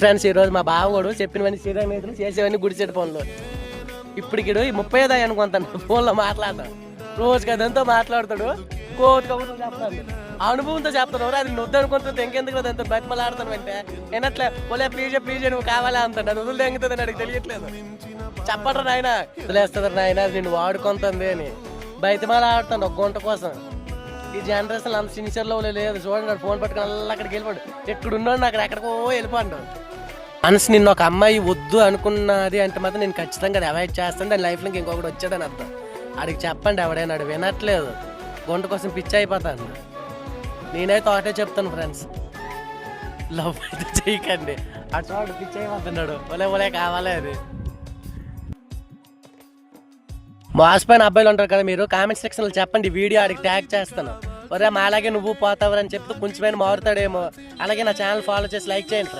Friends ఈరోజు మా బావగోడు చెప్పినవన్నీ శ్రీరంగ చేసేవన్నీ గుడిచెట్టు పనులు. ఇప్పుడు ఈ ముప్పై ఐదు అనుకుంటాను ఫోన్లో మాట్లాడతాను రోజుకి కదంతా మాట్లాడతాడు. కోటి కబుర్లు చెప్తాను. ఆ అనుభవంతో చెప్తాను. అది నువ్వు అనుకుంటుంది ఇంకెందుకు అదంతా బతిమలాడతాను అంటే. నేనట్లే ఓలే ప్లీజ్ ప్లీజ్ నువ్వు కావాలా? అంటాడు. అది వదిలి తెంగుతుంది నాకు తెలియట్లేదు. చెప్పటం నాయన. వదిలేస్తుంది నాయన నిన్ను నేను వాడుకుంటుంది అని బయటమాల ఆడుతాను ఒక గుంట కోసం. ఈ జనరేషన్ అంత సిన్సియర్లో లేదు. చూడండి ఫోన్ పట్టుకుని అలా అక్కడికి వెళ్ళిపోడు. ఎక్కడున్నాడు అక్కడ ఎక్కడికో వెళ్ళిపోండు. మనసు నిన్న ఒక అమ్మాయి వద్దు అనుకున్నది అంటే మాత్రం నేను ఖచ్చితంగా అది అవాయిడ్ చేస్తాను. దాని లైఫ్లోకి ఇంకొకటి వచ్చేదని అర్థం. ఆడికి చెప్పండి ఎవడైనా ఆడు వినట్లేదు. గుంట కోసం పిచ్చి అయిపోతాను. నేనైతే ఒకటే చెప్తాను ఫ్రెండ్స్ లవ్ అయితే చేయకండి. అటు చూడు పిచ్చి అయిపోతున్నాడు. ఒలే ఒలే కావాలి అది. మోసపోయిన అబ్బాయిలు ఉంటారు కదా మీరు కామెంట్ సెక్షన్లో చెప్పండి వీడియో ఆడికి ట్యాగ్ చేస్తాను. ఒరే మా అలాగే నువ్వు పోతావరని చెప్తూ కొంచెమైనా మారుతాడేమో. అలాగే నా ఛానల్ ఫాలో చేసి లైక్ చేయండి ఫ్రెండ్స్